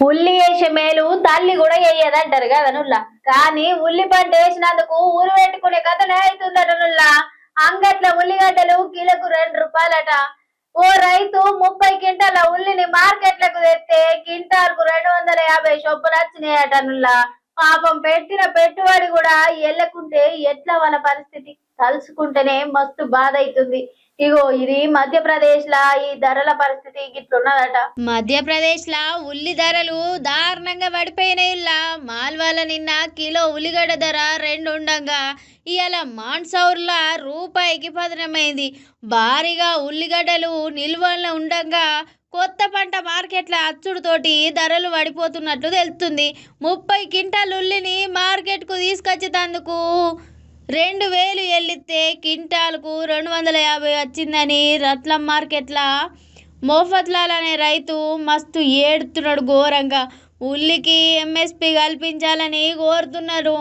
ఉల్లి వేసే మేలు తల్లి కూడా వేయదంటారు కదా నుల్లా. కానీ ఉల్లి పంట వేసినందుకు ఊరు పెట్టుకునే కథనే అవుతుందట నుల్లా. అంగట్ల ఉల్లిగడ్డలు కిలోకు రెండు రూపాయలట. ఓ రైతు ముప్పై క్వింటాల ఉల్లిని మార్కెట్లకు తెస్తే క్వింటాల్కు రెండు వందల యాభై చొప్పున వచ్చినాయట నుల్లా. పాపం పెట్టిన పెట్టుబడి కూడా ఎల్లకుంటే ఎట్లా వాళ్ళ పరిస్థితి? తలుసుకుంటేనే మస్తు బాధ అవుతుంది ఇగో ఇది మధ్యప్రదేశ్ లా ఈ ధరల పరిస్థితి గిట్లున్నదట మధ్యప్రదేశ్లో ఉల్లి ధరలు దారుణంగా పడిపోయినాయిలా మాల్వాల నిన్న కిలో ఉల్లిగడ్డ ధర రెండు ఉండంగా ఇవాళ మాన్సౌర్లా రూపాయికి పతనమైంది. భారీగా ఉల్లిగడ్డలు నిల్వల్లో ఉండగా కొత్త పంట మార్కెట్ల అచ్చుడుతోటి ధరలు పడిపోతున్నట్లు తెలుస్తుంది. ముప్పై క్వింటాల్ ఉల్లిని మార్కెట్కు తీసుకొచ్చేటందుకు రెండు వేలు ఎల్లితే క్వింటాల్కు రెండు వందల యాభై వచ్చిందని రత్లం మార్కెట్ల మోఫత్లాల్ అనే రైతు మస్తు ఏడుతున్నాడు ఘోరంగా. ఉల్లికి ఎంఎస్పి కల్పించాలని కోరుతున్నారు